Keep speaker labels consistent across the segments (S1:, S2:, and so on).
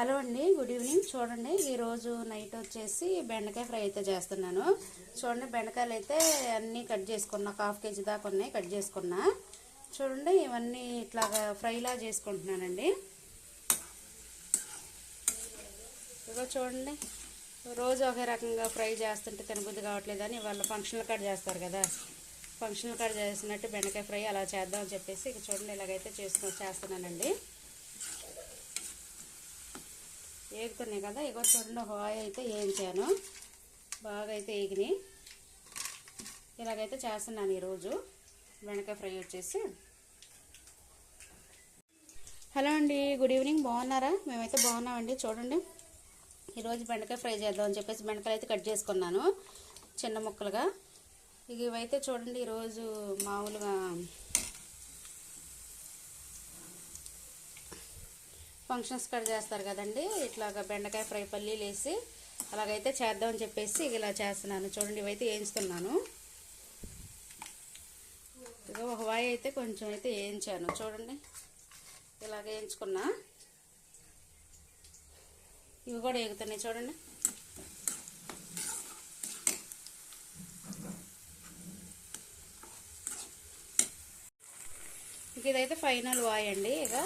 S1: Hello అండి good evening. చూడండి ఈరోజు నైట్ వచ్చేసి బెండకాయ ఫ్రై అయితే చేస్తున్నాను. చూడండి బెండకాయలు అయితే అన్నీ కట్ చేసుకున్నా ఒక హాఫ్ కేజీ దాకా ఉన్నాయి కట్ చేసుకున్నా. చూడండి ఇవన్నీ ఇట్లాగా ఫ్రైలా చేసుకుంటున్నానండి. ఇగో చూడండి రోజు ఒకే రకంగా ఫ్రై చేస్తుంటే తినబుద్ధి కావట్లేదని వాళ్ళ ఫంక్షన్లు కాడ చేస్తారు కదా. ఫంక్షన్ల కట్ చేసినట్టు బెండకాయ ఫ్రై అలా చేద్దామని చెప్పేసి ఇక చూడండి ఇలాగైతే చేసుకొని చేస్తున్నానండి. ఏగుతున్నాయి కదా ఇగో చూడండి హాయ్ అయితే వేయించాను. బాగా అయితే ఏగినాయి ఇలాగైతే చేస్తున్నాను ఈరోజు. బెండకాయ ఫ్రై వచ్చేసి. హలో అండి గుడ్ ఈవినింగ్. బాగున్నారా? మేమైతే బాగున్నామండి చూడండి. ఈరోజు బెండకాయ ఫ్రై చేద్దామని చెప్పేసి బెండకాయలు అయితే కట్ చేసుకున్నాను చిన్న ముక్కలుగా. ఇవైతే చూడండి ఈరోజు మామూలుగా ఫంక్షన్స్ కట్ చేస్తారు కదండి. ఇట్లాగ బెండకాయ ఫ్రై పల్లీలు వేసి అలాగైతే చేద్దామని చెప్పేసి ఇలా చేస్తున్నాను. చూడండి ఇవైతే వేయించుతున్నాను. ఇక ఒక వాయి అయితే కొంచెం అయితే వేయించాను. చూడండి. ఇలాగ వేయించుకున్నా. ఇవి కూడా ఎగుతున్నాయి చూడండి. ఇక ఇదైతే ఫైనల్ వాయి అండి ఇక.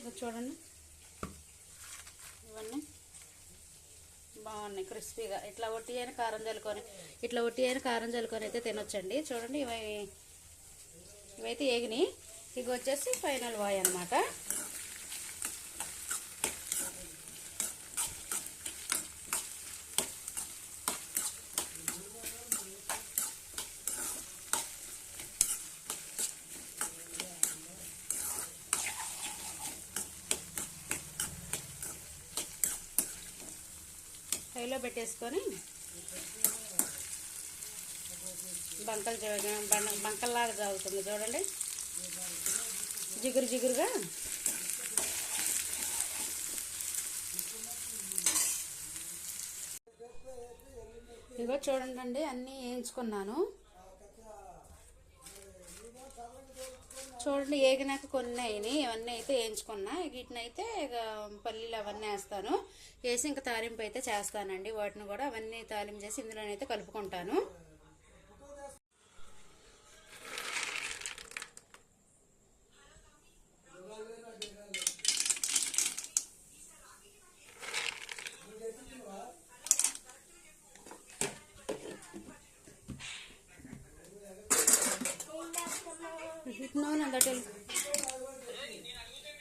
S1: ఉన్నాయి చూడండి. ఇవన్నీ బాగున్నాయి క్రిస్పీగా. ఇట్లా ఒట్టి అయిన కారం చల్లుకొని ఇట్లా ఒట్టి అయిన కారం చల్లుకొని అయితే తినొచ్చండి. చూడండి ఇవి ఇవైతే ఏగినాయి. ఇవి వచ్చేసి ఫైనల్ వాయి అనమాట హైలో పెట్టేసుకొని బంకలు బండ- బంకల్లాగా తాగుతుంది చూడండి. జిగురు జిగురుగా. ఇగో చూడండి అన్నీ వేయించుకున్నాను. చూడండి ఏగినాక కొన్ని అయినాయి. ఇవన్నీ అయితే వేయించుకున్నా. వీటినైతే ఇక పల్లీలు అవన్నీ వేస్తాను. వేసి ఇంకా తాలింపు అయితే చేస్తానండి. వాటిని కూడా అవన్నీ తాలింపు చేసి ఇందులోనైతే కలుపుకుంటాను.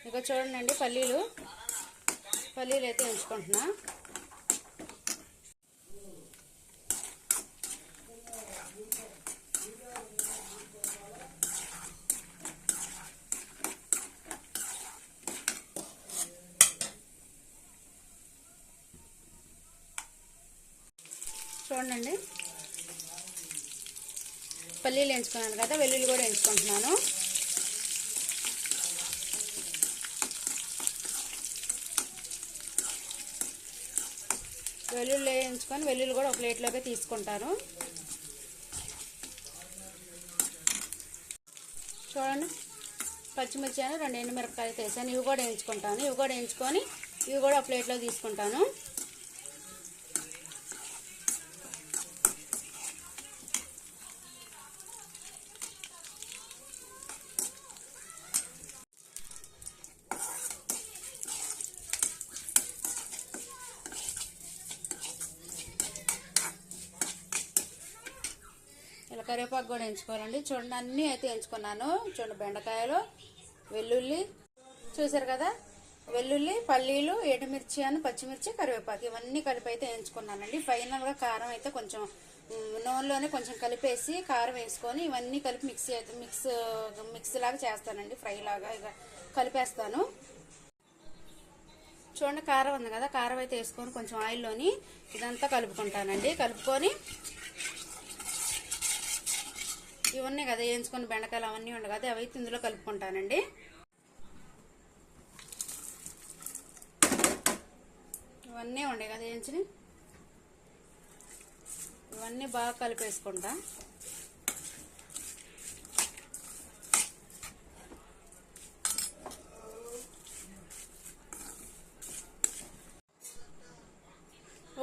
S1: ఇక చూడండి పల్లీలు. పల్లీలు అయితే ఎంచుకుంటున్నా. చూడండి పల్లీలు ఎంచుకున్నాను కదా వెల్లుల్లి కూడా ఎంచుకుంటున్నాను వెల్లుల్లి వేయించుకొని వెల్లుల్లి కూడా ఒక ప్లేట్లోకి తీసుకుంటాను. చూడండి పచ్చిమిర్చి అని రెండు ఎండుమిరపకాయలు వేసాను ఇవి కూడా వేయించుకుంటాను. ఇవి కూడా వేయించుకొని ఇవి కూడా ఒక ప్లేట్లో తీసుకుంటాను. కరివేపాకు కూడా ఎంచుకోవాలండి. చూడండి అన్నీ అయితే ఎంచుకున్నాను. చూడండి బెండకాయలు వెల్లుల్లి చూసారు కదా? వెల్లుల్లి పల్లీలు ఎండుమిర్చి అని పచ్చిమిర్చి కరివేపాకు ఇవన్నీ కలిపి అయితే ఎంచుకున్నానండి. ఫైనల్గా కారం అయితే కొంచెం నూనెలోనే కొంచెం కలిపేసి కారం వేసుకొని ఇవన్నీ కలిపి మిక్సీ అయితే మిక్స్ మిక్స్ లాగా చేస్తానండి. ఫ్రై లాగా ఇక కలిపేస్తాను. చూడండి కారం ఉంది కదా? కారం అయితే వేసుకొని కొంచెం ఆయిల్లోని ఇదంతా కలుపుకుంటానండి. కలుపుకొని ఇవన్నీ కదా వేయించుకొని బెండకాయలు అవన్నీ ఉండవు కదా అవి ఇందులో కలుపుకుంటానండి. ఇవన్నీ ఉండే కదా వేయించిన ఇవన్నీ బాగా కలిపేసుకుంటా.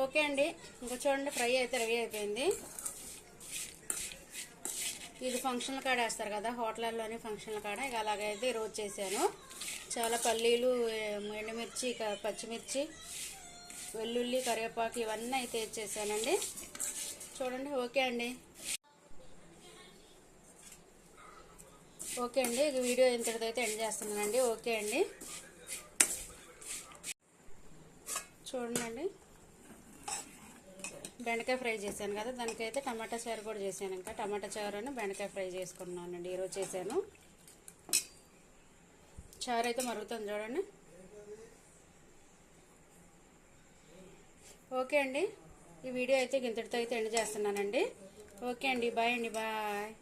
S1: ఓకే అండి ఇంకా చూడండి ఫ్రై అయితే రెడీ అయిపోయింది. ఇది ఫంక్షన్ల కాడ వేస్తారు కదా హోటళ్ళలోని ఫంక్షన్ల కాడ. ఇక అలాగైతే ఈరోజు చేశాను. చాలా పల్లీలు ఎండుమిర్చి పచ్చిమిర్చి వెల్లుల్లి కరివేపాకు ఇవన్నీ అయితే చేశానండి. చూడండి ఓకే అండి. ఓకే అండి ఇది వీడియో ఇంతటిదైతే ఎండ్ చేస్తున్నానండి. ఓకే అండి. చూడండి. బెండకాయ ఫ్రై చేశాను కదా దానికైతే టమాటా చారు కూడా చేశాను ఇంకా. టమాటా చారును బెండకాయ ఫ్రై చేసుకున్నానండి ఈరోజు చేశాను. చారు అయితే మరుగుతుంది చూడండి. ఓకే అండి ఈ వీడియో అయితే గింతటితో అయితే ఎండ్ చేస్తున్నానండి. ఓకే అండి బాయ్ అండి బాయ్.